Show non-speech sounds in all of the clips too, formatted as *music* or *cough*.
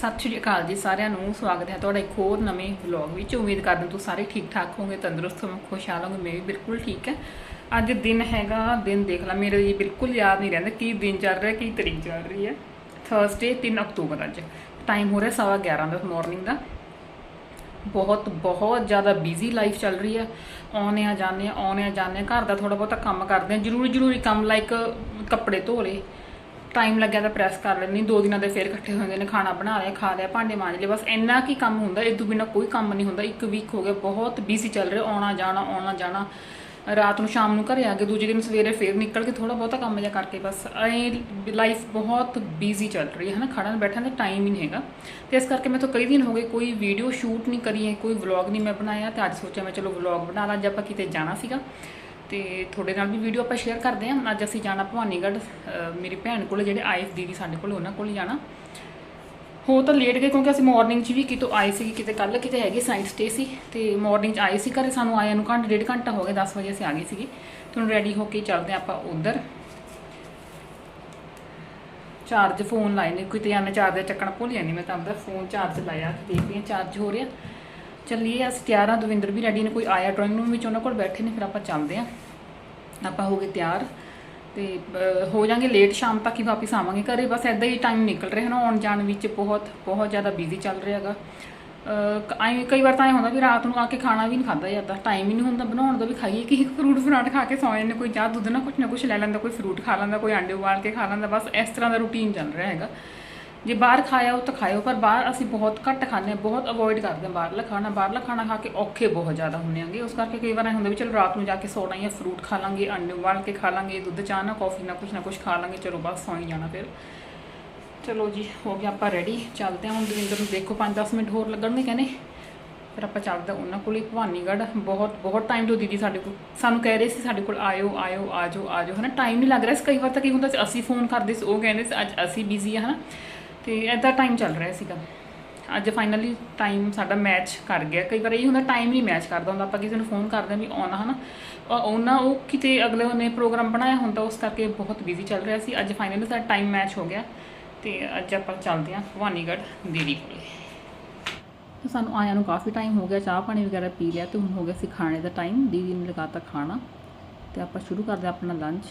ਸਤਿ ਸ਼੍ਰੀ ਅਕਾਲ ਜੀ ਸਾਰਿਆਂ ਨੂੰ, ਸਵਾਗਤ ਹੈ ਤੁਹਾਡਾ ਇੱਕ ਹੋਰ ਨਵੇਂ ਵਲੌਗ ਵਿੱਚ। ਉਮੀਦ ਕਰਦੇ ਹਾਂ ਤੁਸੀਂ ਸਾਰੇ ਠੀਕ ਠਾਕ ਹੋਵੋਗੇ, ਤੰਦਰੁਸਤ ਹੋਵੋਗੇ ਖੁਸ਼ਹਾਲ ਹੋਵੋਗੇ, ਮੈਂ ਵੀ ਬਿਲਕੁਲ ਠੀਕ ਹੈ। ਅੱਜ ਦਿਨ ਹੈਗਾ, ਦਿਨ ਦੇਖ ਲਾ, ਮੇਰੇ ਜੀ ਬਿਲਕੁਲ ਯਾਦ ਨਹੀਂ ਰਹਿੰਦਾ ਕੀ ਦਿਨ ਚੱਲ ਰਿਹਾ, ਕੀ ਤਰੀਕ ਚੱਲ ਰਹੀ ਹੈ। ਥਰਸਡੇ 3 ਅਕਤੂਬਰ ਅੱਜ। ਟਾਈਮ ਹੋ ਰਿਹਾ ਸਵਾ 11 ਦਾ ਮਾਰਨਿੰਗ ਦਾ। ਬਹੁਤ ਬਹੁਤ ਜ਼ਿਆਦਾ ਬਿਜ਼ੀ ਲਾਈਫ ਚੱਲ ਰਹੀ ਹੈ। ਆਉਣੇ ਆ ਜਾਂਦੇ ਆ ਆਉਣੇ ਆ ਜਾਂਦੇ ਆ ਘਰ ਦਾ ਥੋੜਾ ਬਹੁਤਾ ਕੰਮ ਕਰਦੇ ਆ ਜ਼ਰੂਰੀ ਜ਼ਰੂਰੀ ਕੰਮ ਲਾਈਕ ਕੱਪੜੇ ਧੋ ਲਏ। ਟਾਈਮ ਲੱਗਿਆ ਤਾਂ ਪ੍ਰੈਸ ਕਰ ਲੈਣੀ ਦੋ ਦਿਨਾਂ ਦੇ ਫੇਰ ਇਕੱਠੇ ਹੋ ਜਾਂਦੇ ਨੇ, ਖਾਣਾ ਬਣਾ ਲਿਆ ਖਾ ਲਿਆ ਭਾਂਡੇ ਮਾਂਜ ਲਏ, ਬਸ ਇੰਨਾ ਕੀ ਕੰਮ ਹੁੰਦਾ, ਇਹ ਤੋਂ ਬਿਨਾ ਕੋਈ ਕੰਮ ਨਹੀਂ ਹੁੰਦਾ, ਇੱਕ ਵੀਕ ਹੋ ਗਿਆ, ਬਹੁਤ ਬਿਜ਼ੀ ਚੱਲ ਰਿਹਾ, ਆਉਣਾ, ਜਾਣਾ ਆਉਣਾ, ਜਾਣਾ। ਰਾਤ ਨੂੰ ਸ਼ਾਮ ਨੂੰ ਘਰੇ ਆ ਕੇ ਦੂਜੇ ਦਿਨ ਸਵੇਰੇ ਫੇਰ ਨਿਕਲ ਕੇ ਥੋੜਾ ਬਹੁਤਾ ਕੰਮ ਜਿਹਾ ਕਰਕੇ ਬਸ, ਐ ਲਾਈਫ ਬਹੁਤ ਬਿਜ਼ੀ ਚੱਲ ਰਹੀ ਹੈ ਨਾ ਖੜਨ ਬੈਠਣ ਦਾ ਟਾਈਮ ਹੀ ਨਹੀਂ ਹੈਗਾ। ਤੇ ਇਸ ਕਰਕੇ ਮੈਂ ਤਾਂ ਕਈ ਦਿਨ ਹੋ ਗਏ ਕੋਈ ਵੀਡੀਓ ਸ਼ੂਟ ਨਹੀਂ ਕਰੀ ਹੈ, ਕੋਈ ਵਲੌਗ ਨਹੀਂ ਮੈਂ ਬਣਾਇਆ, ਤੇ ਅੱਜ ਸੋਚਿਆ ਮੈਂ ਚਲੋ ਵਲੌਗ ਬਣਾ ਲਾਂ ਅੱਜ ਆਪਾਂ ਕਿਤੇ ਜਾਣਾ ਸੀਗਾ ਤੇ ਤੁਹਾਡੇ ਨਾਲ ਵੀ ਵੀਡੀਓ ਆਪਾਂ ਸ਼ੇਅਰ ਕਰਦੇ ਹਾਂ। ਅੱਜ ਅਸੀਂ ਜਾਣਾ ਭਵਾਨੀਗੜ੍ਹ ਮੇਰੀ ਭੈਣ ਕੋਲ, ਜਿਹੜੇ ਆਏ ਦੀਦੀ ਸਾਡੇ ਕੋਲ, ਉਹਨਾਂ ਕੋਲ ਹੀ ਜਾਣਾ। ਹੋ ਤਾਂ ਲੇਟ ਗਏ ਕਿਉਂਕਿ ਅਸੀਂ ਮਾਰਨਿੰਗ 'ਚ ਵੀ ਕਿਤੋਂ ਆਏ ਸੀ ਕਿਤੇ ਕੱਲ ਕਿਤੇ ਹੈਗੇ ਸਾਇੰਸ ਸਟੇ ਸੀ ਤੇ ਮਾਰਨਿੰਗ 'ਚ ਆਏ ਸੀ ਘਰੇ। ਸਾਨੂੰ ਆਇਆ ਨੂੰ ਘੰਟਾ, ਡੇਢ ਘੰਟਾ ਹੋ ਗਿਆ 10 ਵਜੇ ਅਸੀਂ ਆ ਗਏ ਸੀਗੇ। ਤੇ ਹੁਣ ਰੈਡੀ ਹੋ ਕੇ ਚੱਲਦੇ ਹਾਂ ਆਪਾਂ ਉਧਰ। ਚਾਰਜ ਫੋਨ ਲਾਏ ਨੇ। ਕਿਤੇ ਆਨੇ ਚਾਰਜ ਚੱਕਣਾ ਭੁੱਲ ਜਾਂਦੀ, ਮੈਂ ਤਾਂ ਆਪਦਾ ਫੋਨ ਚਾਰਜ ਲਾਇਆ ਦੇਖਦੀ ਹਾਂ ਚਾਰਜ ਹੋ ਰਿਹਾ। ਚੱਲੀਏ ਅਸੀਂ ਤਿਆਰ ਆ ਦਵਿੰਦਰ ਵੀ ਰੈਡੀ ਨੇ, ਕੋਈ ਆਇਆ ਡਰਾਇੰਗ ਰੂਮ ਵਿੱਚ, ਉਹਨਾਂ ਕੋਲ ਬੈਠੇ ਨੇ, ਫਿਰ ਆਪਾਂ ਚੱਲਦੇ ਹਾਂ। ਆਪਾਂ ਹੋ ਗਏ ਤਿਆਰ ਤੇ ਹੋ ਜਾਾਂਗੇ ਲੇਟ ਸ਼ਾਮ ਤੱਕ ਹੀ ਵਾਪਸ ਆਵਾਂਗੇ ਘਰੇ। ਬਸ ਐਦਾਂ ਹੀ ਟਾਈਮ ਨਿਕਲ ਰਿਹਾ ਨਾ, ਆਉਣ ਜਾਣ ਵਿੱਚ ਬਹੁਤ ਬਹੁਤ ਜ਼ਿਆਦਾ ਬਿਜ਼ੀ ਚੱਲ ਰਿਹਾ ਹੈਗਾ। ਐਂ ਕਈ ਵਾਰ ਤਾਂ ਐ ਹੁੰਦਾ ਵੀ ਰਾਤ ਨੂੰ ਆ ਕੇ ਖਾਣਾ ਵੀ ਨਹੀਂ ਖਾਦਾ ਜਾਂਦਾ। ਟਾਈਮ ਹੀ ਨਹੀਂ ਹੁੰਦਾ ਬਣਾਉਣ ਦਾ ਵੀ ਖਾਈਏ ਕਿ ਫਰੂਟ ਫਰਾਟ ਖਾ ਕੇ ਸੌਂ ਜਾਂਦੇ। ਕੋਈ ਚਾਹ, ਦੁੱਧ ਨਾ ਕੁਛ ਨਾ ਕੁਛ ਲੈ ਲੈਂਦਾ, ਕੋਈ ਫਰੂਟ ਖਾ ਲੈਂਦਾ, ਕੋਈ ਆਂਡੇ ਉਬਾਲ ਕੇ ਖਾ ਲੈਂਦਾ। ਬਸ ਇਸ ਤਰ੍ਹਾਂ ਦਾ ਰੂਟੀਨ ਚੱਲ ਰਿਹਾ ਹੈਗਾ। ਜੇ ਬਾਹਰ ਖਾਇਆ ਉਹ ਤਾਂ ਖਾਇਓ, ਪਰ ਬਾਹਰ ਅਸੀਂ ਬਹੁਤ ਘੱਟ ਖਾਂਦੇ ਹਾਂ, ਬਹੁਤ ਅਵੋਇਡ ਕਰਦੇ ਹਾਂ ਬਾਹਰਲਾ ਖਾਣਾ। ਬਾਹਰਲਾ ਖਾਣਾ ਖਾ ਕੇ ਔਖੇ ਬਹੁਤ ਜ਼ਿਆਦਾ ਹੁੰਦੇ ਆਂਗੇ ਉਸ ਕਰਕੇ ਕਈ ਵਾਰ ਐ ਹੁੰਦਾ ਵੀ ਚਲੋ ਰਾਤ ਨੂੰ ਜਾ ਕੇ ਸੌਣਾ ਜਾਂ ਫਰੂਟ ਖਾ ਲਾਂਗੇ, ਅੰਡੇ ਉਬਾਲ ਕੇ ਖਾ ਲਾਂਗੇ, ਦੁੱਧ, ਚਾਹ ਨਾ ਕਾਫੀ ਨਾ, ਕੁਛ ਨਾ ਕੁਛ ਖਾ ਲਾਂਗੇ, ਚਲੋ ਬਸ ਸੌਂ ਹੀ ਜਾਣਾ ਫਿਰ। ਚਲੋ ਜੀ, ਹੋ ਗਿਆ ਆਪਾਂ ਰੈਡੀ ਚੱਲਦੇ ਹਾਂ ਹੁਣ ਦਵਿੰਦਰ ਨੂੰ ਦੇਖੋ 5-10 ਮਿੰਟ ਹੋਰ ਲੱਗਣਗੇ ਕਹਿੰਦੇ। ਫਿਰ ਆਪਾਂ ਚੱਲਦੇ ਹਾਂ ਉਹਨਾਂ ਕੋਲ ਹੀ, ਭਵਾਨੀਗੜ੍ਹ। ਬਹੁਤ ਬਹੁਤ ਟਾਈਮ ਤੋਂ ਦੀਦੀ ਸਾਡੇ ਕੋਲ, ਸਾਨੂੰ ਕਹਿ ਰਹੇ ਸੀ ਸਾਡੇ ਕੋਲ, ਆਇਓ ਆਇਓ, ਆਜੋ ਆਜੋ, ਹਨਾ। ਟਾਈਮ ਨਹੀਂ ਲੱਗ ਰਿਹਾ ਸੀ। ਕਈ ਵਾਰ ਤਾਂ ਕੀ ਹੁੰਦਾ ਸੀ, ਅਸੀਂ ਫੋਨ ਕਰਦੇ ਸੀ, ਉਹ ਕਹਿੰਦੇ ਸੀ, ਅੱਜ ਅਸੀਂ ਬਿਜ਼ੀ ਆ ਹਨਾ। ਤੇ ਐਦਾਂ ਟਾਈਮ ਚੱਲ ਰਿਹਾ ਸੀਗਾ। ਅੱਜ ਫਾਈਨਲੀ ਟਾਈਮ ਸਾਡਾ ਮੈਚ ਕਰ ਗਿਆ। ਕਈ ਵਾਰ ਇਹ ਹੁੰਦਾ ਟਾਈਮ ਨਹੀਂ ਮੈਚ ਕਰਦਾ ਹੁੰਦਾ। ਆਪਾਂ ਕਿਸੇ ਨੂੰ ਫੋਨ ਕਰਦੇ ਹਾਂ ਵੀ ਆਉਣਾ, ਹਨਾ? ਔਰ ਉਹਨਾਂ ਉਹ ਕਿਤੇ ਅਗਲੇ ਨੇ ਪ੍ਰੋਗਰਾਮ ਬਣਾਇਆ ਹੁੰਦਾ, ਉਸ ਕਰਕੇ ਬਹੁਤ ਬਿਜ਼ੀ ਚੱਲ ਰਿਹਾ ਸੀ। ਅੱਜ ਫਾਈਨਲੀ ਸਾਡਾ ਟਾਈਮ ਮੈਚ ਹੋ ਗਿਆ। ਤੇ ਅੱਜ ਆਪਾਂ ਚੱਲਦੇ ਹਾਂ ਭਵਾਨੀਗੜ੍ਹ ਦੀਦੀ ਕੋਲੇ। ਤੇ ਸਾਨੂੰ ਆਇਆਂ ਨੂੰ ਕਾਫੀ ਟਾਈਮ ਹੋ ਗਿਆ। ਚਾਹ ਪਾਣੀ ਵਗੈਰਾ ਪੀ ਲਿਆ ਤੇ ਹੁਣ ਹੋ ਗਿਆ ਸੀ ਖਾਣੇ ਦਾ ਟਾਈਮ ਦੀਦੀ ਨੇ ਲਗਾਤਾ ਖਾਣਾ। ਤੇ ਆਪਾਂ ਸ਼ੁਰੂ ਕਰਦੇ ਹਾਂ ਆਪਣਾ ਲੰਚ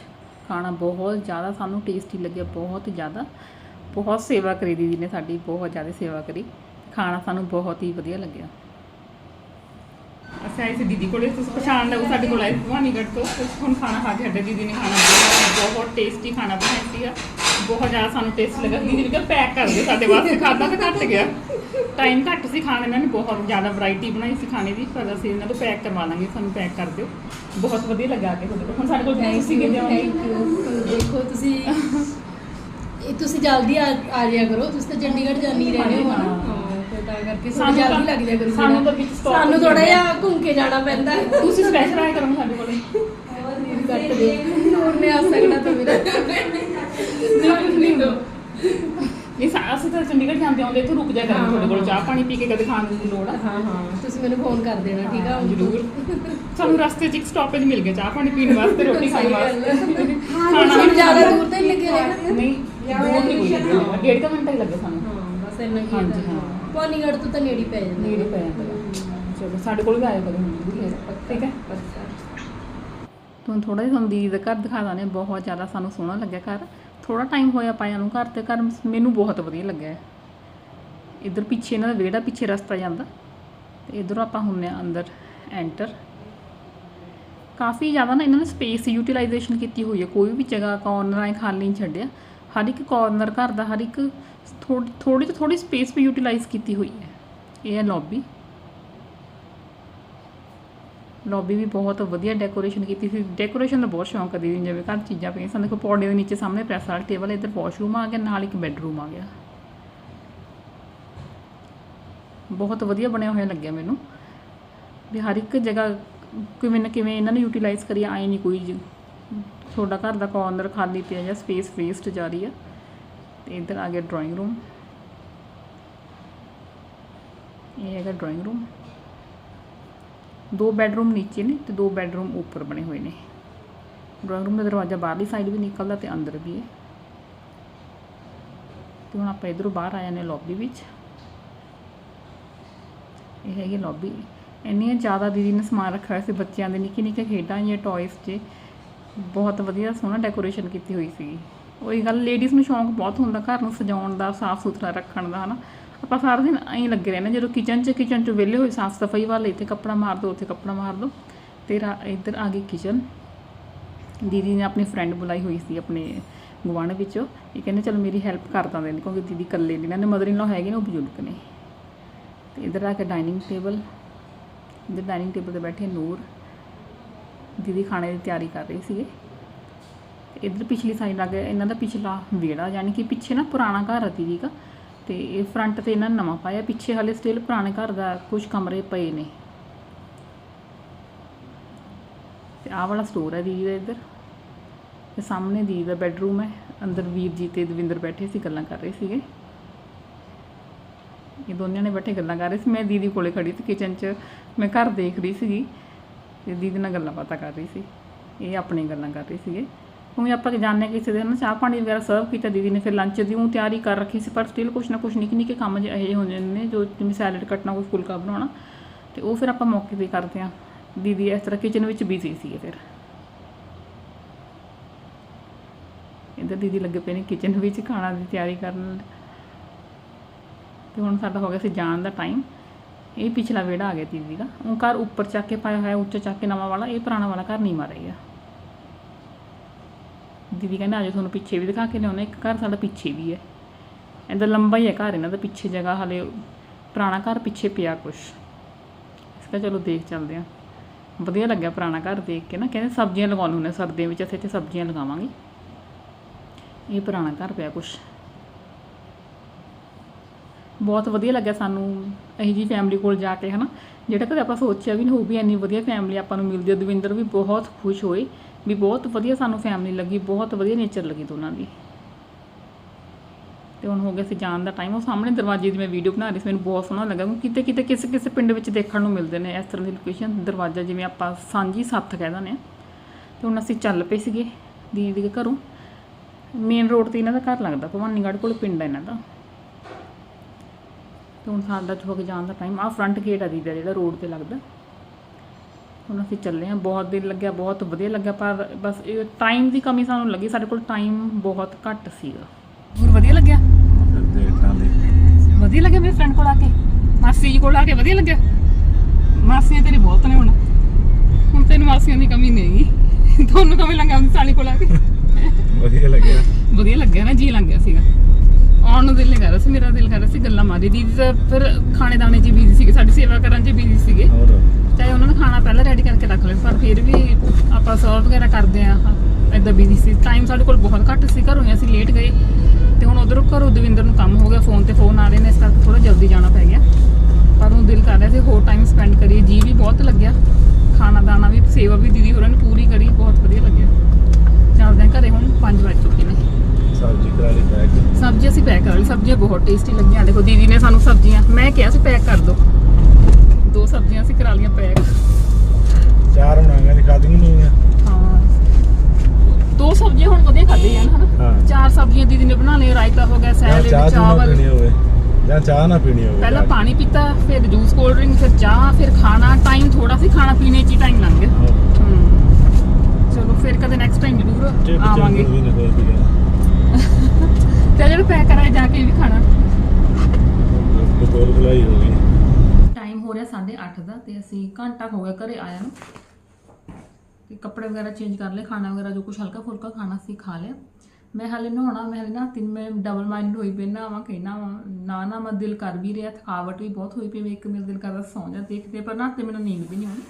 ਖਾਣਾ ਬਹੁਤ ਜ਼ਿਆਦਾ ਸਾਨੂੰ ਟੇਸਟੀ ਲੱਗਿਆ, ਬਹੁਤ ਜ਼ਿਆਦਾ। ਬਹੁਤ ਸੇਵਾ ਕਰੀ ਦੀਦੀ ਨੇ ਸਾਡੀ ਬਹੁਤ ਜ਼ਿਆਦਾ ਸੇਵਾ ਕਰੀ। ਖਾਣਾ ਸਾਨੂੰ ਬਹੁਤ ਹੀ ਵਧੀਆ ਲੱਗਿਆ। ਅਸੀਂ ਆਏ ਸੀ ਦੀਦੀ ਕੋਲੇ ਤੁਸੀਂ ਪਛਾਣ ਲਓ ਸਾਡੇ ਕੋਲ ਆਏ ਭਵਾਨੀਗੜ੍ਹ ਤੋਂ। ਤੇ ਹੁਣ ਖਾਣਾ ਖਾ ਕੇ ਸਾਡੇ ਦੀਦੀ ਨੇ ਖਾਣਾ ਬਹੁਤ ਬਹੁਤ ਟੇਸਟੀ ਖਾਣਾ ਬਣਾਇਆ ਸੀਗਾ। ਬਹੁਤ ਜ਼ਿਆਦਾ ਸਾਨੂੰ ਟੇਸਟ ਲੱਗਾ। ਦੀਦੀ ਨੇ ਪੈਕ ਕਰ ਦਿਓ ਸਾਡੇ ਵਾਸਤੇ। ਖਾਦਾ ਤਾਂ ਘੱਟ ਗਿਆ। ਟਾਈਮ ਘੱਟ ਸੀ ਖਾਣ ਇਹਨਾਂ ਨੇ ਬਹੁਤ ਜ਼ਿਆਦਾ ਵੈਰਾਈਟੀ ਬਣਾਈ ਸੀ ਖਾਣੇ ਦੀ ਪਰ ਅਸੀਂ ਇਹਨਾਂ ਤੋਂ ਪੈਕ ਕਰਵਾ ਲਾਂਗੇ। ਸਾਨੂੰ ਪੈਕ ਕਰ ਦਿਓ। ਬਹੁਤ ਵਧੀਆ ਲੱਗਾ ਕੇ ਹੁਣ ਸਾਡੇ ਕੋਲ ਥੈਂਕ ਯੂ ਦੇਖੋ ਤੁਸੀਂ ਇਹ ਤੁਸੀਂ ਜਲਦੀ ਆ ਆ ਜਾਇਆ ਕਰੋ ਤੁਸੀਂ ਤਾਂ ਚੰਡੀਗੜ੍ਹ ਜਾਣੀ ਰਹਿੰਦੇ ਹੋ ਨਾ ਹਾਂ। ਹਾਂ, ਫਿਰ ਤਾਂ ਕਰਕੇ ਸਾਨੂੰ ਸਾਨੂੰ ਤਾਂ- ਜਲਦੀ ਲੱਗ ਜਾਇਆ ਕਰੋ ਸਾਨੂੰ ਤਾਂ ਵਿੱਚ stop ਸਾਨੂੰ ਹੋ ਥੋੜਾ ਜਾਂਦਾ। ਜਿਹਾ ਘੁੰਮ ਕੇ ਜਾਣਾ ਪੈਂਦਾ। ਹੈ ਤੁਸੀਂ ਸਪੈਸ਼ਲ ਆਏ ਕਰੋ ਸਾਡੇ ਕੋਲੇ। ਕੱਟ ਦੇ। ਨੂਰ ਨੇ ਆ ਸਕਣਾ ਤਾਂ ਮੇਰਾ ਇਹ ਸਾ- ਅਸੀਂ ਤਾਂ ਚੰਡੀਗੜ੍ਹ ਜਾਂਦੇ ਆਉਂਦੇ ਇੱਥੇ ਰੁਕ ਜਾ ਕਰਾਂਗੇ ਤੁਹਾਡੇ ਕੋਲ ਚਾਹ ਪਾਣੀ ਪੀ ਕੇ ਕਦੇ ਖਾਣ ਦੀ ਲੋੜ ਆ। ਹਾਂ ਹਾਂ ਤੁਸੀਂ ਮੈਨੂੰ ਫੋਨ ਕਰ ਦੇਣਾ ਠੀਕ ਆ? ਜ਼ਰੂਰ। ਸਾਨੂੰ ਰਸਤੇ 'ਚ ਇੱਕ ਸਟਾਪੇਜ ਮਿਲ ਗਿਆ ਚਾਹ ਪਾਣੀ ਪੀਣ ਵਾਸਤੇ ਰੋਟੀ ਖਾਣ ਵਾਸਤੇ। ਹੈ। ਖਾਣਾ ਸਾਨੂੰ ਵੀ ਜ਼ਿਆਦਾ ਦੂਰ ਤਾਂ ਨਹੀਂ ਲੱਗੇ ਰਹਿਣਾ। ਨਹੀਂ ਨਹੀਂ ਕੋਈ ਲੱਗਿਆ। ਡੇਢ ਕੁ ਮਿੰਟ ਹੀ ਲੱਗੇ ਸਾਨੂੰ। ਹਾਂ ਬਸ ਇੰਨਾ ਕੀ ਹਾਂਜੀ, ਹੈ ਹਾਂ। ਪੌਨੀਗੜ੍ਹ ਤੋਂ ਤਾਂ ਨੇੜੇ ਪੈ ਜਾਂਦਾ। ਨੇੜੇ ਪੈ ਜਾਂਦਾ। ਚਲੋ ਸਾਡੇ ਕੋਲ ਵੀ ਆਇਆ ਕਰੋ। ਹੁਣ ਠੀਕ ਹੈ ਤੁਹਾਨੂੰ ਥੋੜਾ ਜਿਹਾ ਦੀਦੀ ਦਾ ਘਰ ਦਿਖਾ ਦਾਂ। ਬਹੁਤ ਜ਼ਿਆਦਾ ਸਾਨੂੰ ਸੋਹਣਾ ਲੱਗਿਆ ਘਰ। ਥੋੜਾ ਟਾਈਮ ਹੋਇਆ ਪਾਇਆ ਨੂੰ ਘਰ ਤੇ, ਘਰ ਮੈਨੂੰ ਬਹੁਤ ਵਧੀਆ ਲੱਗਿਆ। ਇਧਰ ਪਿੱਛੇ ਇਹਨਾਂ ਦਾ ਵਿਹੜਾ ਪਿੱਛੇ ਰਸਤਾ ਜਾਂਦਾ, ਤੇ ਇਧਰੋਂ ਆਪਾਂ ਹੁੰਨੇ ਆ ਅੰਦਰ ਐਂਟਰ ਕਾਫੀ ਜ਼ਿਆਦਾ ਨਾ ਇਹਨਾਂ ਨੇ ਸਪੇਸ ਯੂਟਿਲਾਈਜੇਸ਼ਨ ਕੀਤੀ ਹੋਈ ਹੈ ਕੋਈ ਵੀ ਜਗ੍ਹਾ ਕਾਰਨਰ ਐ ਖਾਲੀ ਨਹੀਂ ਛੱਡਿਆ। ਹਰ ਇੱਕ ਕਾਰਨਰ ਘਰ ਦਾ, ਹਰ ਇੱਕ ਥੋੜੀ ਥੋੜੀ ਤੋਂ ਥੋੜੀ ਸਪੇਸ ਵੀ ਯੂਟਿਲਾਈਜ਼ ਕੀਤੀ ਹੋਈ ਹੈ। ਇਹ ਹੈ ਲੌਬੀ ਲੌਬੀ ਵੀ ਬਹੁਤ ਵਧੀਆ ਡੈਕੋਰੇਸ਼ਨ ਕੀਤੀ ਸੀ। ਡੈਕੋਰੇਸ਼ਨ ਦਾ ਬਹੁਤ ਸ਼ੌਂਕ ਹੈ ਦੀਦੀ, ਜਿਵੇਂ ਘਰ ਚੀਜ਼ਾਂ ਪਈਆਂ ਸਾਨੂੰ ਦੇਖੋ ਪੌੜੇ ਦੇ ਨੀਚੇ ਸਾਹਮਣੇ ਪ੍ਰੈਸ ਵਾਲਾ ਟੇਬਲ ਇੱਧਰ ਵਾਸ਼ਰੂਮ ਆ ਗਿਆ, ਨਾਲ ਇੱਕ ਬੈੱਡਰੂਮ ਆ ਗਿਆ। ਬਹੁਤ ਵਧੀਆ ਬਣਿਆ ਹੋਇਆ ਲੱਗਿਆ ਮੈਨੂੰ। ਵੀ ਹਰ ਇੱਕ ਜਗ੍ਹਾ ਕਿਵੇਂ ਨਾ ਕਿਵੇਂ ਇਹਨਾਂ ਨੂੰ ਯੂਟਿਲਾਈਜ਼ ਕਰੀ, ਆਏ ਨਹੀਂ ਕੋਈ ਤੁਹਾਡਾ ਘਰ ਦਾ ਕਾਰਨਰ ਖਾਲੀ ਪਿਆ ਜਾਂ ਸਪੇਸ ਵੇਸਟ ਜਾ ਰਹੀ ਆ। ਤੇ ਇੱਧਰ ਆ ਗਿਆ ਡਰਾਇੰਗ ਰੂਮ ਇਹ ਹੈਗਾ ਡਰਾਇੰਗ ਰੂਮ ਦੋ ਬੈੱਡਰੂਮ ਨੀਚੇ ਨੇ ਤੇ ਦੋ ਬੈੱਡਰੂਮ ਉੱਪਰ ਬਣੇ ਹੋਏ ਨੇ। ਡਰਾਇੰਗ ਰੂਮ ਦਾ ਦਰਵਾਜ਼ਾ ਬਾਹਰਲੀ ਸਾਈਡ ਵੀ ਨਿਕਲਦਾ ਤੇ ਅੰਦਰ ਵੀ ਹੈ। ਤੇ ਹੁਣ ਆਪਾਂ ਇਧਰੋਂ ਬਾਹਰ ਆ ਜਾਂਦੇ ਲੌਬੀ ਵਿੱਚ। ਇਹ ਹੈਗੀ ਲੌਬੀ। ਇੰਨੀਆਂ ਜ਼ਿਆਦਾ ਦੀਦੀ ਨੇ ਸਮਾਨ ਰੱਖਿਆ ਹੋਇਆ ਸੀ ਬੱਚਿਆਂ ਦੇ ਨਿੱਕੇ ਨਿੱਕੇ ਖੇਡਾਂ ਜਾਂ ਟੌਇਸ 'ਚ ਬਹੁਤ ਵਧੀਆ ਸੋਹਣਾ ਡੈਕੋਰੇਸ਼ਨ ਕੀਤੀ ਹੋਈ ਸੀ ਉਹੀ ਗੱਲ ਲੇਡੀਜ਼ ਨੂੰ ਸ਼ੌਂਕ ਬਹੁਤ ਹੁੰਦਾ ਘਰ ਨੂੰ ਸਜਾਉਣ ਦਾ ਸਾਫ਼ ਸੁਥਰਾ ਰੱਖਣ ਦਾ, ਹਨਾ। ਆਪਾਂ ਸਾਰਾ ਦਿਨ ਐਂ ਲੱਗੇ ਰਹਿੰਦੇ ਜਦੋਂ ਕਿਚਨ 'ਚ ਕਿਚਨ 'ਚ ਵਿਹਲੇ ਹੋਏ, ਸਾਫ਼ ਸਫ਼ਾਈ ਵੱਲ, ਇੱਥੇ ਕੱਪੜਾ ਮਾਰ ਦੋ, ਉੱਥੇ ਕੱਪੜਾ ਮਾਰ ਦੋ। ਤੇ ਰਾ- ਇੱਧਰ ਆ ਗਈ ਕਿਚਨ ਦੀਦੀ ਨੇ ਆਪਣੀ ਫਰੈਂਡ ਬੁਲਾਈ ਹੋਈ ਸੀ ਆਪਣੇ ਗੁਆਂਢ ਵਿੱਚੋਂ। ਇਹ ਕਹਿੰਦੇ, ਚਲ ਮੇਰੀ ਹੈਲਪ ਕਰ ਦਿੰਦੇ ਨੇ ਕਿਉਂਕਿ ਦੀਦੀ ਇਕੱਲੇ ਨੇ ਇਹਨਾਂ ਦੇ ਮਦਰ ਇਨ ਲਾ ਹੈਗੇ ਨੇ, ਉਹ ਬਜ਼ੁਰਗ ਨੇ। ਤੇ ਇੱਧਰ ਆ ਕੇ ਡਾਈਨਿੰਗ ਟੇਬਲ ਇੱਧਰ ਡਾਈਨਿੰਗ ਟੇਬਲ ਤੇ ਬੈਠੇ ਨੂਰ। ਦੀਦੀ ਖਾਣੇ ਦੀ ਤਿਆਰੀ ਕਰ ਰਹੇ ਸੀਗੇ। ਤੇ ਇੱਧਰ ਪਿਛਲੀ ਸਾਈਡ ਆ ਗਿਆ ਇਹਨਾਂ ਦਾ ਪਿਛਲਾ ਵਿਹੜਾ, ਯਾਨੀ ਕਿ ਪਿੱਛੇ ਨਾ ਪੁਰਾਣਾ ਘਰ ਹੈ ਦੀਦੀ ਦਾ। ਤੇ ਇਹ ਫਰੰਟ ਤੇ ਇਹਨਾਂ ਨੇ ਨਵਾਂ ਪਾਇਆ। ਪਿੱਛੇ ਹਲੇ ਸਟਿਲ ਪੁਰਾਣੇ ਘਰ ਦਾ ਕੁਝ ਕਮਰੇ ਪਏ ਨੇ। ਤੇ ਆਹ ਵਾਲਾ ਸਟੋਰ ਹੈ ਦੀਦੀ ਦਾ ਇੱਧਰ। ਤੇ ਸਾਹਮਣੇ ਦੀਦੀ ਦਾ ਬੈੱਡਰੂਮ ਹੈ। ਅੰਦਰ ਵੀਰ ਜੀ ਤੇ ਦਵਿੰਦਰ ਬੈਠੇ ਸੀ, ਗੱਲਾਂ ਕਰ ਰਹੇ ਸੀਗੇ। ਇਹ ਦੋਨਿਆਂ ਨੇ ਬੈਠੇ ਗੱਲਾਂ ਕਰ ਰਹੇ ਸੀ। ਮੈਂ ਦੀਦੀ ਕੋਲੇ ਖੜੀ ਸੀ ਕਿਚਨ 'ਚ। ਮੈਂ ਘਰ ਦੇਖ ਰਹੀ ਸੀਗੀ ਤੇ ਦੀਦੀ ਨਾਲ ਗੱਲਾਂ ਬਾਤਾਂ ਕਰ ਰਹੀ ਸੀ। ਇਹ ਆਪਣੀ ਗੱਲਾਂ ਕਰ ਰਹੇ ਸੀਗੇ। ਕਿਉਂਕਿ ਆਪਾਂ ਜਾਣਦੇ ਹਾਂ ਕਿਸੇ ਦਿਨ ਨਾ ਚਾਹ ਪਾਣੀ ਵਗੈਰਾ ਸਰਵ ਕੀਤਾ ਦੀਦੀ ਨੇ, ਫਿਰ ਲੰਚ ਦੀ ਉਹ ਤਿਆਰੀ ਕਰ ਰੱਖੀ ਸੀ, ਪਰ ਸਟਿਲ ਕੁਛ ਨਾ ਕੁਛ ਨਿੱਕੇ ਨਿੱਕੇ ਕੰਮ ਜਿਹੇ ਇਹੋ ਜਿਹੇ ਹੋ ਜਾਂਦੇ ਨੇ, ਜੋ ਜਿਵੇਂ ਸੈਲਡ ਕੱਟਣਾ, ਕੋਈ ਫੁਲਕਾ ਬਣਾਉਣਾ, ਤੇ ਉਹ ਫਿਰ ਆਪਾਂ ਮੌਕੇ ਤੇ ਕਰਦੇ ਹਾਂ। ਦੀਦੀ ਇਸ ਤਰ੍ਹਾਂ ਕਿਚਨ ਵਿੱਚ ਬਿਜ਼ੀ ਸੀਗੇ ਫਿਰ। ਇੱਧਰ ਦੀਦੀ ਲੱਗੇ ਪਏ ਨੇ ਕਿਚਨ ਵਿੱਚ ਖਾਣਾ ਦੀ ਤਿਆਰੀ ਕਰਨ। ਤੇ ਹੁਣ ਸਾਡਾ ਹੋ ਗਿਆ ਸੀ ਜਾਣ ਦਾ ਟਾਈਮ ਇਹ ਪਿਛਲਾ ਵਿਹੜਾ ਆ ਗਿਆ ਦੀਦੀ ਦਾ। ਉਹ ਘਰ ਉੱਪਰ ਚੱਕ ਕੇ ਪਾਇਆ ਹੋਇਆ, ਉੱਚਾ ਚੱਕ ਕੇ ਨਵਾਂ ਵਾਲਾ, ਇਹ ਪੁਰਾਣਾ ਵਾਲਾ ਘਰ ਨਹੀਂ ਮਾਰੇਗਾ ਦੀਦੀ ਕਹਿੰਦੇ ਆਜੋ ਤੁਹਾਨੂੰ ਪਿੱਛੇ ਵੀ ਦਿਖਾ ਕੇ ਲਿਆਉਣਾ, ਇੱਕ ਘਰ ਸਾਡਾ ਪਿੱਛੇ ਵੀ ਹੈ। ਇਹਦਾ ਲੰਬਾ ਹੀ ਹੈ ਘਰ, ਇਹਨਾਂ ਦਾ ਪਿੱਛੇ ਜਗ੍ਹਾ ਹਲੇ ਪੁਰਾਣਾ ਘਰ ਪਿੱਛੇ ਪਿਆ ਕੁਛ। ਇਸ ਕਾ ਚਲੋ ਦੇਖ ਚੱਲਦੇ ਹਾਂ। ਵਧੀਆ ਲੱਗਿਆ ਪੁਰਾਣਾ ਘਰ ਦੇਖ ਕੇ ਨਾ, ਕਹਿੰਦੇ ਸਬਜ਼ੀਆਂ ਲਗਾਉਣ ਹੁੰਦੇ ਸਰਦੀਆਂ ਵਿੱਚ ਅਸੀਂ ਇੱਥੇ ਸਬਜ਼ੀਆਂ ਲਗਾਵਾਂਗੇ। ਇਹ ਪੁਰਾਣਾ ਘਰ ਪਿਆ ਕੁਛ। ਬਹੁਤ ਵਧੀਆ ਲੱਗਿਆ ਸਾਨੂੰ ਇਹੀ ਜੀ ਫੈਮਿਲੀ ਕੋਲ ਜਾ ਕੇ, ਹਨਾ। ਜਿਹੜਾ ਕਦੇ ਆਪਾਂ ਸੋਚਿਆ ਵੀ ਨਹੀਂ ਹੋਊ ਵੀ ਇੰਨੀ ਵਧੀਆ ਫੈਮਿਲੀ ਆਪਾਂ ਨੂੰ ਮਿਲਦੀ ਹੈ। ਦਵਿੰਦਰ ਵੀ ਬਹੁਤ ਖੁਸ਼ ਹੋਏ। ਵੀ ਬਹੁਤ ਵਧੀਆ ਸਾਨੂੰ ਫੈਮਿਲੀ ਲੱਗੀ, ਬਹੁਤ ਵਧੀਆ ਨੇਚਰ ਲੱਗੀ ਦੋਨਾਂ ਦੀ। ਤੇ ਹੁਣ ਹੋ ਗਿਆ ਸੀ ਜਾਣ ਦਾ ਟਾਈਮ ਉਹ ਸਾਹਮਣੇ ਦਰਵਾਜ਼ੇ ਦੀ ਮੈਂ ਵੀਡੀਓ ਬਣਾ ਰਹੀ ਸੀ, ਮੈਨੂੰ ਬਹੁਤ ਸੋਹਣਾ ਲੱਗਾ, ਕਿਉਂਕਿ ਕਿਤੇ ਕਿਤੇ ਕਿਸੇ ਕਿਸੇ ਪਿੰਡ ਵਿੱਚ ਦੇਖਣ ਨੂੰ ਮਿਲਦੇ ਨੇ, ਇਸ ਤਰ੍ਹਾਂ ਦੀ ਲੋਕੇਸ਼ਨ ਦਰਵਾਜ਼ਾ ਜਿਵੇਂ ਆਪਾਂ ਸਾਂਝੀ ਸੱਥ ਕਹਿ ਦਿੰਦੇ ਆ ਤੇ ਹੁਣ ਅਸੀਂ ਚੱਲ ਪਏ ਸੀਗੇ ਦੀਦੀ ਦੇ ਘਰੋਂ। ਮੇਨ ਰੋਡ ਤੇ ਇਹਨਾਂ ਦਾ ਘਰ ਲੱਗਦਾ, ਭਵਾਨੀਗੜ੍ਹ ਕੋਲ ਪਿੰਡ ਹੈ ਇਹਨਾਂ ਦਾ। ਤੇ ਹੁਣ ਸਾਡਾ ਹੋ ਕੇ ਜਾਣ ਦਾ ਟਾਈਮ ਆ ਫਰੰਟ ਗੇਟ ਆ ਦੀਦਾ ਜਿਹੜਾ ਰੋਡ ਤੇ ਲੱਗਦਾ। ਹੁਣ ਅਸੀਂ ਚੱਲੇ ਹਾਂ। ਬਹੁਤ ਦਿਨ ਲੱਗਿਆ ਬਹੁਤ ਵਧੀਆ ਲੱਗਿਆ ਪਰ ਬਸ ਇਹ ਟਾਈਮ ਦੀ ਕਮੀ ਸਾਨੂੰ ਲੱਗੀ। ਸਾਡੇ ਕੋਲ ਟਾਈਮ ਬਹੁਤ ਘੱਟ ਸੀਗਾ। ਹੋਰ ਵਧੀਆ ਲੱਗਿਆ? ਵਧੀਆ ਲੱਗਿਆ ਮੇਰੇ ਫਰੈਂਡ ਕੋਲ ਆ ਕੇ? ਮਾਸੀ ਜੀ ਕੋਲ ਆ ਕੇ ਵਧੀਆ ਲੱਗਿਆ? ਮਾਸੀਆਂ ਤੇਰੀ ਬਹੁਤ ਨੇ ਹੁਣ। ਹੁਣ ਤੈਨੂੰ ਮਾਸੀਆਂ ਦੀ ਕਮੀ ਨਹੀਂ। ਹੈਗੀ ਤੁਹਾਨੂੰ ਕਮੀ ਲੰਗਾ ਆਪਣੀ ਸਾਲੀ ਕੋਲ ਆ ਕੇ। ਵਧੀਆ ਲੱਗਿਆ। ਵਧੀਆ ਲੱਗਿਆ ਨਾ ਜੀ ਲੰਘ ਗਿਆ ਸੀਗਾ। ਆਉਣ ਨੂੰ ਦਿਲ ਨਹੀਂ ਕਰ ਰਿਹਾ ਸੀ ਮੇਰਾ ਦਿਲ ਕਰ ਰਿਹਾ ਸੀ ਗੱਲਾਂ ਮਾਰੀ। ਦੀਦੀ ਤਾਂ ਫਿਰ ਖਾਣੇ ਦਾਣੇ 'ਚ ਬਿਜ਼ੀ ਸੀਗੇ ਸਾਡੀ ਸੇਵਾ ਕਰਨ 'ਚ ਬਿਜ਼ੀ ਸੀਗੇ। ਹੋਰ? ਚਾਹੇ ਉਹਨਾਂ ਨੇ ਖਾਣਾ ਪਹਿਲਾਂ ਰੈਡੀ ਕਰਕੇ ਰੱਖ ਲਿਆ ਪਰ ਫਿਰ ਵੀ ਆਪਾਂ ਸਰਵ ਵਗੈਰਾ ਕਰਦੇ ਆ ਇਦਾਂ ਬਿਜ਼ੀ ਸੀ। ਟਾਈਮ ਸਾਡੇ ਕੋਲ ਬਹੁਤ ਘੱਟ ਸੀ ਘਰੋਂ ਹੀ ਅਸੀਂ ਲੇਟ ਗਏ ਤੇ ਹੁਣ ਉਧਰੋਂ ਘਰੋਂ ਦਵਿੰਦਰ ਨੂੰ ਕੰਮ ਹੋ ਗਿਆ ਫੋਨ ਤੇ ਫੋਨ ਆ ਰਹੇ ਨੇ ਇਸ ਕਰਕੇ ਥੋੜਾ ਜਲਦੀ ਜਾਣਾ ਪੈ ਗਿਆ। ਪਰ ਉਹ ਦਿਲ ਕਰ ਰਿਹਾ ਸੀ ਹੋਰ ਟਾਈਮ ਸਪੈਂਡ ਕਰੀਏ ਜੀ ਵੀ ਬਹੁਤ ਲੱਗਿਆ। ਖਾਣਾ ਦਾਣਾ ਵੀ ਸੇਵਾ ਵੀ ਦੀਦੀ ਹੋਰਾਂ ਨੇ ਪੂਰੀ ਕਰੀ ਬਹੁਤ ਵਧੀਆ ਲੱਗਿਆ। ਚੱਲਦੇ ਹਾਂ ਘਰੇ ਹੁਣ 5 ਵਜ ਚੁੱਕੇ ਨੇ। ਸਬਜ਼ੀ ਕਰਾ ਲਈ ਪੈਕ ਸਬਜ਼ੀ ਅਸੀਂ ਪੈਕ ਕਰ ਲਈ ਸਬਜ਼ੀਆਂ ਬਹੁਤ ਟੇਸਟੀ ਲੱਗੀਆਂ। ਦੇਖੋ ਦੀਦੀ ਨੇ ਸਾਨੂੰ ਸਬਜ਼ੀਆਂ ਮੈਂ ਕਿਹਾ ਸੀ ਪੈਕ ਕਰ ਦਿਓ ਦੋ ਸਬਜ਼ੀਆਂ ਅਸੀਂ ਕਰਾ ਲਈਆਂ ਪੈਕ। ਚਾਰ ਬਣਾਂਗੇ ਦੀ ਖਾਦੀਆਂ ਨਹੀਂ ਹਾਂ। ਦੋ ਸਬਜ਼ੀਆਂ ਹੁਣ ਵਧੀਆ ਖਾਦੇ ਜਾਣ ਹਨਾ? ਚਾਰ ਸਬਜ਼ੀਆਂ ਦੀਦੀ ਨੇ ਬਣਾ ਲਈਆਂ ਰਾਇਤਾ ਹੋ ਗਿਆ ਸੈਲਡ ਚਾਵਲ। ਜਾਂ ਚਾਹ ਨਾ ਪੀਣੀ ਹੋਵੇ ਪਹਿਲਾਂ। ਪਾਣੀ ਪੀਤਾ ਫਿਰ ਜੂਸ ਕੋਲਡ ਡਰਿੰਕ ਫਿਰ ਚਾਹ ਫਿਰ ਖਾਣਾ। ਟਾਈਮ ਥੋੜਾ ਸੀ ਖਾਣਾ ਪੀਣੇ 'ਚ ਹੀ ਟਾਈਮ ਲੰਘ ਗਿਆ। ਚਲੋ ਫਿਰ ਕਦੇ ਨੈਕਸਟ ਟਾਈਮ ਜ਼ਰੂਰ ਆਵਾਂਗੇ। *laughs* ਤੇ ਜਿਹੜਾ ਪੈਕ ਕਰਾਇਆ ਜਾ ਕੇ ਵੀ ਖਾਣਾ। ਕੋਲ ਬੁਲਾਈ ਹੋ ਗਈ। ਟਾਈਮ ਹੋ 8:30 ਦਾ ਤੇ ਅਸੀਂ ਘੰਟਾ ਹੋ ਗਿਆ ਘਰੇ ਆਇਆ ਨੂੰ। ਤੇ ਕੱਪੜੇ ਵਗੈਰਾ ਚੇਂਜ ਕਰ ਲਏ, ਖਾਣਾ ਵਗੈਰਾ ਜੋ ਕੁਝ ਹਲਕਾ ਫੁਲਕਾ ਖਾਣਾ ਸੀ ਖਾ ਲਿਆ। ਮੈਂ ਹਾਲੇ ਨਹਾਉਣਾ, ਮੈਂ ਹਾਲੇ ਨਾ ਤਿੰਨ ਮੈਂ ਡਬਲ ਮਾਈਂਡ ਹੋਈ ਪਈ ਨਾ ਆਵਾਂ ਕਿ ਨਾ ਨਾ ਮੈਂ ਦਿਲ ਕਰ ਵੀ ਰਿਹਾ, ਥਕਾਵਟ ਵੀ ਬਹੁਤ ਹੋਈ ਪਈ ਇੱਕ ਮੇਰਾ ਦਿਲ ਕਰਦਾ ਸੌਂ ਜਾ ਦੇਖਦੇ, ਪਰ ਨਾ ਤੇ ਮੈਨੂੰ ਨੀਂਦ ਵੀ ਨਹੀਂ ਆਉਂਦੀ।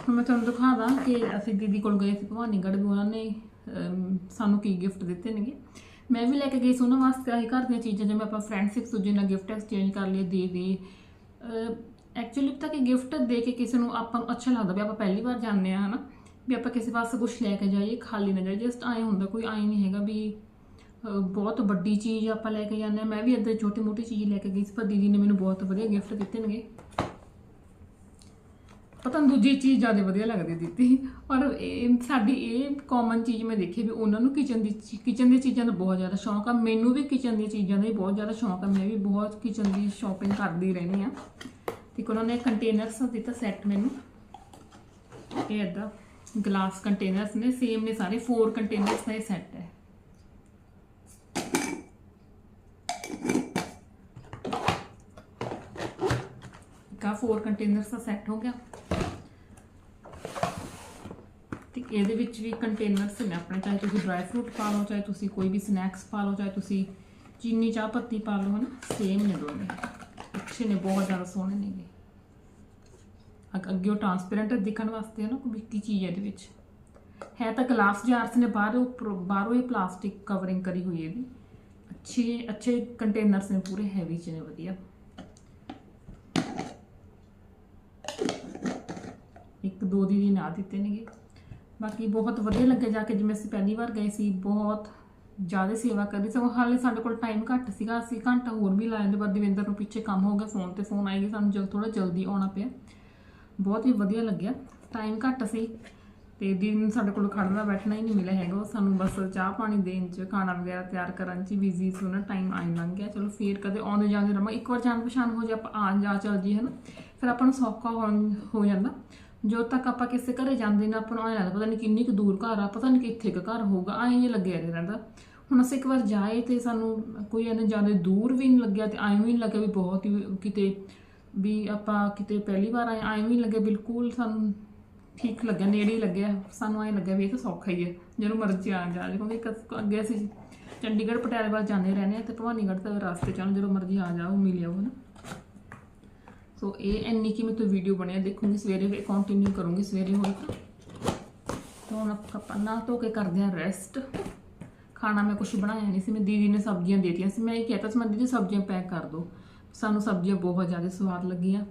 ਹੁਣ ਮੈਂ ਤੁਹਾਨੂੰ ਦਿਖਾਦਾ ਕਿ ਅਸੀਂ ਦੀਦੀ ਕੋਲ ਗਏ ਸੀ ਭਵਾਨੀਗੜ੍ਹ ਵੀ ਉਹਨਾਂ ਨੇ ਸਾਨੂੰ ਕੀ ਗਿਫਟ ਦਿੱਤੇ ਨੇਗੇ। ਮੈਂ ਵੀ ਲੈ ਕੇ ਗਈ ਸੀ ਉਹਨਾਂ ਵਾਸਤੇ, ਆਹੀ ਘਰ ਦੀਆਂ ਚੀਜ਼ਾਂ ਜਿਵੇਂ ਆਪਾਂ ਫਰੈਂਡਸ ਇੱਕ ਦੂਜੇ ਨਾਲ ਗਿਫਟ ਐਕਸਚੇਂਜ ਕਰ ਲਈਏ, ਦੇ ਦੇ ਐਕਚੁਅਲੀ ਤਾਂ ਕਿ ਗਿਫਟ ਦੇ ਕੇ ਕਿਸੇ ਨੂੰ ਆਪਾਂ ਨੂੰ ਅੱਛਾ ਲੱਗਦਾ ਵੀ ਆਪਾਂ ਪਹਿਲੀ ਵਾਰ ਜਾਂਦੇ ਆ ਹਨਾ? ਵੀ ਆਪਾਂ ਕਿਸੇ ਵਾਸਤੇ ਕੁਝ ਲੈ ਕੇ ਜਾਈਏ, ਖਾਲੀ ਨਾ ਜਾਈਏ ਜਸਟ ਆਏ ਹੁੰਦਾ, ਕੋਈ ਆਏ ਨਹੀਂ ਹੈਗਾ ਵੀ ਬਹੁਤ ਵੱਡੀ ਚੀਜ਼ ਆਪਾਂ ਲੈ ਕੇ ਜਾਂਦੇ ਆ ਮੈਂ ਵੀ ਇੱਦਾਂ ਛੋਟੀ ਮੋਟੀ ਚੀਜ਼ ਲੈ ਕੇ ਗਈ ਸੀ, ਪਰ ਦੀਦੀ ਨੇ ਮੈਨੂੰ ਬਹੁਤ ਵਧੀਆ ਗਿਫਟ ਦਿੱਤੇ ਨੇਗੇ। ਪਤਾ ਨੀ ਦੂਜੀ ਚੀਜ਼ ਜ਼ਿਆਦਾ ਵਧੀਆ ਲੱਗਦੀ ਦਿੱਤੀ ਔਰ ਇਹ ਸਾਡੀ ਇਹ ਕਾਮਨ ਚੀਜ਼ ਮੈਂ ਦੇਖੀ ਵੀ ਉਹਨਾਂ ਨੂੰ ਕਿਚਨ ਦੀ ਕਿਚਨ ਦੀ ਚੀਜ਼ਾਂ ਦਾ ਬਹੁਤ ਜ਼ਿਆਦਾ ਸ਼ੌਂਕ ਆ। ਮੈਨੂੰ ਵੀ ਕਿਚਨ ਦੀਆਂ ਚੀਜ਼ਾਂ ਦਾ ਹੀ ਬਹੁਤ ਜ਼ਿਆਦਾ ਸ਼ੌਂਕ ਆ। ਮੈਂ ਵੀ ਬਹੁਤ ਕਿਚਨ ਦੀ ਸ਼ਾਪਿੰਗ ਕਰਦੀ ਰਹਿੰਦੀ ਆ ਤੇ ਇੱਕ ਉਹਨਾਂ ਨੇ ਕੰਟੇਨਰਸ ਦਿੱਤਾ ਸੈੱਟ ਮੈਨੂੰ। ਇਹ ਏਦਾਂ ਗਲਾਸ ਕੰਟੇਨਰਸ ਨੇ ਸੇਮ ਨੇ ਸਾਰੇ 4 ਕੰਟੇਨਰਸ ਦਾ ਇਹ ਸੈੱਟ ਹੈ। ਕਾ 4 ਕੰਟੇਨਰਸ ਦਾ ਸੈੱਟ ਹੋ ਗਿਆ। ਤੇ ਇਹਦੇ ਵਿੱਚ ਵੀ ਕੰਟੇਨਰਸ ਨੇ ਆਪਣੇ, ਚਾਹੇ ਤੁਸੀਂ ਡਰਾਈ ਫਰੂਟ ਪਾ ਲਓ, ਚਾਹੇ ਤੁਸੀਂ ਕੋਈ ਵੀ ਸਨੈਕਸ ਪਾ ਲਓ, ਚਾਹੇ ਤੁਸੀਂ ਚੀਨੀ ਚਾਹ ਪੱਤੀ ਪਾ ਲਓ, ਹਨਾ? ਸੇਮ ਨੇ ਦੋਨੇ ਅੱਛੇ ਨੇ, ਬਹੁਤ ਜ਼ਿਆਦਾ ਸੋਹਣੇ ਨੇਗੇ। ਅੱਗੇ ਉਹ ਟ੍ਰਾਂਸਪੇਰੈਂਟ ਦਿਖਣ ਵਾਸਤੇ ਹੈ ਨਾ, ਕੋਈ ਵਿੱਕੀ ਚੀਜ਼ ਹੈ ਇਹਦੇ ਵਿੱਚ। ਹੈ ਤਾਂ ਗਲਾਸ ਜਾਰਸ ਨੇ ਬਾਹਰੋਂ ਬਾਹਰੋਂ ਹੀ ਪਲਾਸਟਿਕ ਕਵਰਿੰਗ ਕਰੀ ਹੋਈ ਹੈ ਇਹਦੀ ਅੱਛੇ ਅੱਛੇ ਕੰਟੇਨਰਸ ਨੇ, ਪੂਰੇ ਹੈਵੀ ਚ ਨੇ, ਵਧੀਆ। ਇੱਕ, ਦੋ ਦੀ ਨਾ ਦਿੱਤੇ ਨੇਗੇ। ਬਾਕੀ ਬਹੁਤ ਵਧੀਆ ਲੱਗੇ ਜਾ ਕੇ, ਜਿਵੇਂ ਅਸੀਂ ਪਹਿਲੀ ਵਾਰ ਗਏ ਸੀ, ਬਹੁਤ ਜ਼ਿਆਦਾ ਸੇਵਾ ਕਰੀ ਸਗੋਂ ਹਾਲੇ ਸਾਡੇ ਕੋਲ ਟਾਈਮ ਘੱਟ ਸੀਗਾ, ਅਸੀਂ ਘੰਟਾ ਹੋਰ ਵੀ ਲਾਇਆ ਦੇ ਬਾਅਦ ਦਵਿੰਦਰ ਨੂੰ ਪਿੱਛੇ ਕੰਮ ਹੋ ਗਿਆ ਫੋਨ ਤੇ ਫੋਨ ਆਏਗਾ ਸਾਨੂੰ ਜਲ ਥੋੜਾ ਜਲਦੀ ਆਉਣਾ ਪਿਆ। ਬਹੁਤ ਹੀ ਵਧੀਆ ਲੱਗਿਆ। ਟਾਈਮ ਘੱਟ ਸੀ ਤੇ ਦਿਨ ਸਾਡੇ ਕੋਲ ਖੜਨਾ ਬੈਠਣਾ ਹੀ ਨਹੀਂ ਮਿਲਿਆ ਹੈਗਾ। ਉਹ ਸਾਨੂੰ ਬਸ ਚਾਹ ਪਾਣੀ ਦੇਣ ਚ, ਖਾਣਾ ਵਗੈਰਾ ਤਿਆਰ ਕਰਨ ਚ ਬਿਜ਼ੀ ਸੀ, ਉਹਨਾਂ ਟਾਈਮ ਆਈ ਲੰਘ ਗਿਆ। ਚਲੋ ਫੇਰ ਕਦੇ ਆਉਂਦੇ ਜਾਂਦੇ ਰਵਾਂ। ਇੱਕ ਵਾਰ ਜਾਣ ਪਛਾਣ ਹੋ ਜਾ, ਆਪਾਂ ਆ ਜਾ ਚੱਲ ਜੀ ਹਨਾ ਫਿਰ ਆਪਾਂ ਨੂੰ ਸੌਖਾ ਹੋ- ਹੋ ਜਾਂਦਾ। ਜੋ ਤੱਕ ਆਪਾਂ ਕਿਸੇ ਘਰੇ ਜਾਂਦੇ ਨਾ, ਆਪਾਂ ਨੂੰ ਐਂ ਲੱਗਦਾ, ਪਤਾ ਨਹੀਂ ਕਿੰਨੀ ਕੁ ਦੂਰ ਘਰ ਆ, ਪਤਾ ਨਹੀਂ ਕਿੱਥੇ ਕੁ ਘਰ ਹੋਊਗਾ, ਐਂ ਹੀ ਲੱਗਿਆ ਨਹੀਂ ਰਹਿੰਦਾ। ਹੁਣ ਅਸੀਂ ਇੱਕ ਵਾਰ ਜਾਏ ਤੇ ਸਾਨੂੰ ਕੋਈ ਇਹਨੇ ਜ਼ਿਆਦਾ ਦੂਰ ਵੀ ਨਹੀਂ ਲੱਗਿਆ ਤੇ ਐਂ ਵੀ ਨਹੀਂ ਲੱਗਿਆ ਵੀ ਬਹੁਤ ਹੀ ਕਿਤੇ ਵੀ ਆਪਾਂ ਕਿਤੇ ਪਹਿਲੀ ਵਾਰ ਆਏ ਐਂ ਵੀ ਨਹੀਂ ਲੱਗਿਆ, ਬਿਲਕੁਲ ਸਾਨੂੰ ਠੀਕ ਲੱਗਿਆ, ਨੇੜੇ ਹੀ ਲੱਗਿਆ। ਸਾਨੂੰ ਐਂ ਲੱਗਿਆ ਵੀ ਇਹ ਤਾਂ ਸੌਖਾ ਹੀ ਹੈ, ਜਦੋਂ ਮਰਜ਼ੀ ਆ ਜਾ ਕਿਉਂਕਿ ਇੱਕ ਅੱਗੇ ਅਸੀਂ ਚੰਡੀਗੜ੍ਹ, ਪਟਿਆਲੇ ਵੱਲ ਜਾਂਦੇ ਰਹਿੰਦੇ ਆ ਤੇ ਭਵਾਨੀਗੜ੍ਹ ਤਾਂ ਰਸਤੇ ਚ ਜਦੋਂ ਮਰਜ਼ੀ ਆ ਜਾਓ, ਮਿਲ ਜਾਓ ਨਾ ਸੋ ਇਹ ਇੰਨੀ ਕਿ ਮੈਂ ਤੋਂ ਵੀਡੀਓ ਬਣਿਆ ਦੇਖੂੰਗੀ ਸਵੇਰੇ ਵੀ ਕੰਟੀਨਿਊ ਕਰੂੰਗੀ ਸਵੇਰੇ ਹੋਈ ਤਾਂ। ਤਾਂ ਹੁਣ ਆਪਾਂ ਨਾ ਧੋ ਕੇ ਕਰਦੇ ਆ ਰੈਸਟ ਖਾਣਾ ਮੈਂ ਕੁਝ ਬਣਾਇਆ ਨਹੀਂ ਸੀ, ਮੈਂ ਦੀਦੀ ਨੇ ਸਬਜ਼ੀਆਂ ਦੇਤੀਆਂ ਸੀ। ਮੈਂ ਇਹ ਕਹਿਤਾ ਸੀ ਮੈਂ ਦੀਦੀ ਸਬਜ਼ੀਆਂ ਪੈਕ ਕਰ ਦਿਓ। ਸਾਨੂੰ ਸਬਜ਼ੀਆਂ ਬਹੁਤ ਜ਼ਿਆਦਾ ਸਵਾਦ ਲੱਗੀਆਂ।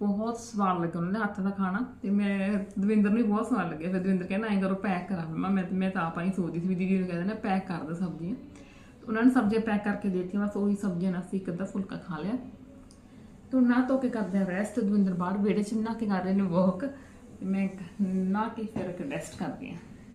ਬਹੁਤ ਸਵਾਦ ਲੱਗਿਆ ਉਹਨਾਂ ਦੇ ਹੱਥ ਦਾ ਖਾਣਾ ਤੇ ਮੈਂ ਦਵਿੰਦਰ ਨੂੰ ਵੀ ਬਹੁਤ ਸਵਾਦ ਲੱਗਿਆ। ਫਿਰ ਦਵਿੰਦਰ ਕਹਿੰਦਾ, ਐਂ ਕਰੋ, ਪੈਕ ਕਰਾ ਮੈਂ ਮੈਂ ਮੈਂ ਤਾਂ ਆਪਾਂ ਹੀ ਸੋਚਦੀ ਸੀ ਵੀ ਦੀਦੀ ਨੂੰ ਕਹਿੰਦੇ ਨਾ ਪੈਕ ਕਰ ਦਿਓ ਸਬਜ਼ੀਆਂ। ਉਹਨਾਂ ਨੇ ਸਬਜ਼ੀਆਂ ਪੈਕ ਕਰਕੇ ਦੇਤੀਆਂ, ਬਸ ਉਹੀ ਸਬਜ਼ੀਆਂ ਨਾਲ ਅਸੀਂ ਇੱਕ ਅੱਧਾ ਫੁਲਕਾ ਖਾ ਲਿਆ। ਤੋ ਨਾ ਧੋ ਕੇ ਕਰਦੇ ਆ ਰੈਸਟ ਦਵਿੰਦਰ ਬਾਹਰ ਵਿਹੜੇ ਚ ਨਾ ਕੇ ਕਰ ਰਹੇ ਨੇ ਵਾਕ ਤੇ ਮੈਂ ਨਾ ਕੇ ਫਿਰ ਰੈਸਟ ਕਰਦੀ ਆ